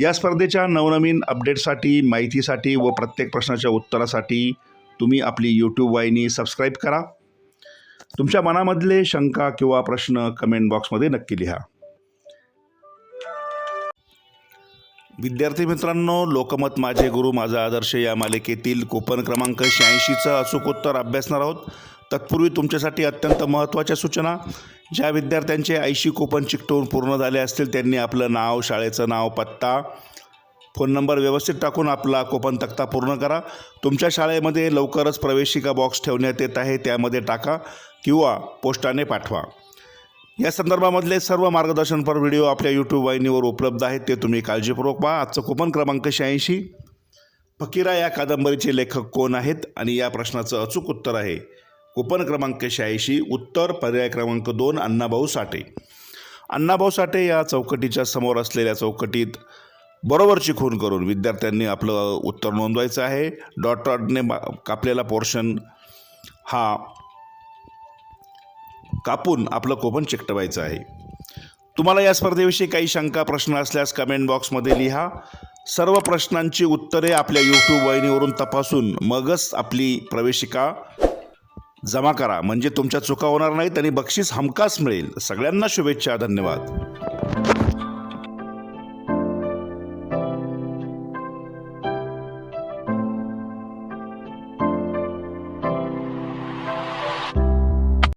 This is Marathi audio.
या स्पर्धेच्या नवनवीन अपडेटसाठी माहितीसाठी व प्रत्येक प्रश्नाच्या उत्तरासाठी तुम्ही आपली यूट्यूब वाहिनी सबस्क्राईब करा. तुमच्या मनामधले शंका किंवा प्रश्न कमेंट बॉक्समध्ये नक्की लिहा. विद्यार्थी मित्रांनो लोकमत माझे गुरु माझा आदर्श या मालिकेतील कूपन क्रमांक शहाऐंशीचं अचूक उत्तर अभ्यासणार आहोत. तत्पूर्वी तुमच्यासाठी अत्यंत महत्त्वाच्या सूचना. ज्या विद्यार्थ्यांचे ऐंशी कूपन चिकटवून पूर्ण झाले असतील त्यांनी आपलं नाव शाळेचं नाव पत्ता फोन नंबर व्यवस्थित टाकून आपला कोपन तक्ता पूर्ण करा. तुमच्या शाळेमध्ये लवकरच प्रवेशिका बॉक्स ठेवण्यात येत आहे त्यामध्ये टाका किंवा पोस्टाने पाठवा. या संदर्भामधले सर्व मार्गदर्शनपर व्हिडिओ आपल्या यूट्यूब वाहिनीवर उपलब्ध आहेत ते तुम्ही काळजीपूर्वक पहा. आजचं कोपन क्रमांक शहाऐंशी. फकीरा या कादंबरीचे लेखक कोण आहेत? आणि या प्रश्नाचं अचूक उत्तर आहे. कुपन क्रमांक शहाऐंशी उत्तर पर्याय क्रमांक दोन अण्णाभाऊ साठे. अण्णाभाऊ साठे या चौकटीच्या समोर असलेल्या चौकटीत बरोबरची खून करून विद्यार्थ्यांनी आपलं उत्तर नोंदवायचं आहे. डॉट डॉटने कापलेला पोर्शन हा कापून आपलं कोपन चिकटवायचं आहे. तुम्हाला या स्पर्धेविषयी काही शंका प्रश्न असल्यास कमेंट बॉक्समध्ये लिहा. सर्व प्रश्नांची उत्तरे आपल्या यूट्यूब वाहिनीवरून तपासून मगच आपली प्रवेशिका जमा करा. म्हणजे तुमच्या चुका होणार नाहीत आणि बक्षीस हमखास मिळेल. सगळ्यांना शुभेच्छा. धन्यवाद.